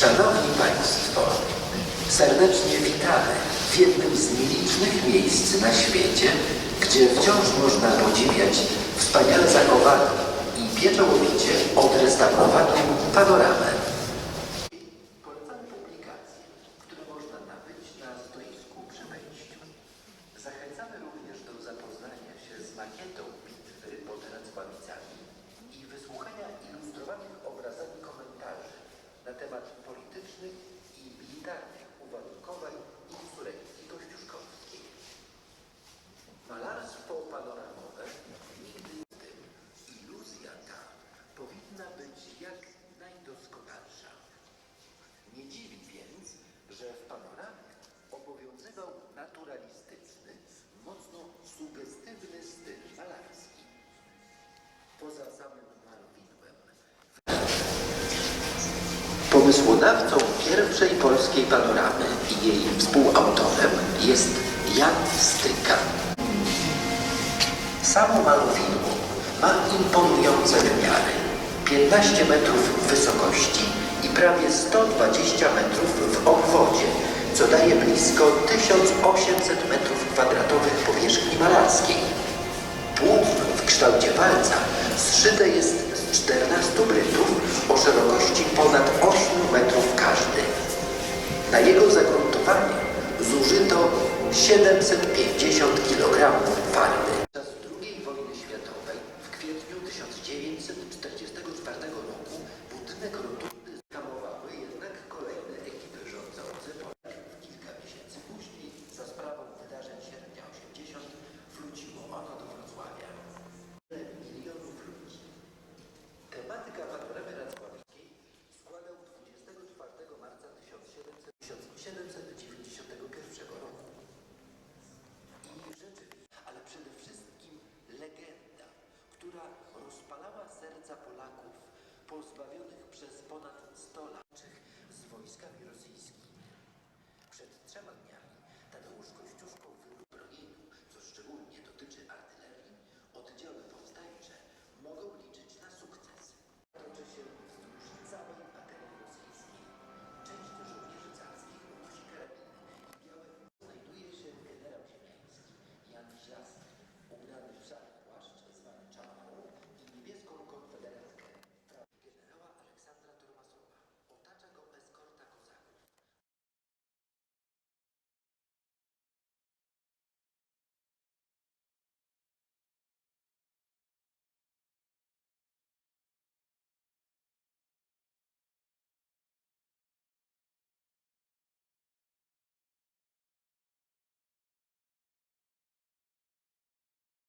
Szanowni Państwo, serdecznie witamy w jednym z nielicznych miejsc na świecie, gdzie wciąż można podziwiać wspaniale zachowaną i pieczołowicie odrestaurowaną panoramę. Polecamy publikacje, które można na stoisku przy. Zachęcamy również do zapoznania się z makietą bitwy Pottera z Pomysłodawcą pierwszej polskiej panoramy i jej współautorem jest Jan Styka. Samo malowidło ma imponujące wymiary. 15 metrów wysokości i prawie 120 metrów w obwodzie, co daje blisko 1800 metrów kwadratowych powierzchni malarskiej. Płótno w kształcie palca zszyte jest z 14 brytów o szerokości ponad 8 Chao. Pozbawionych przez ponad 100 lat z wojskami rosyjskimi. Przed trzema dniami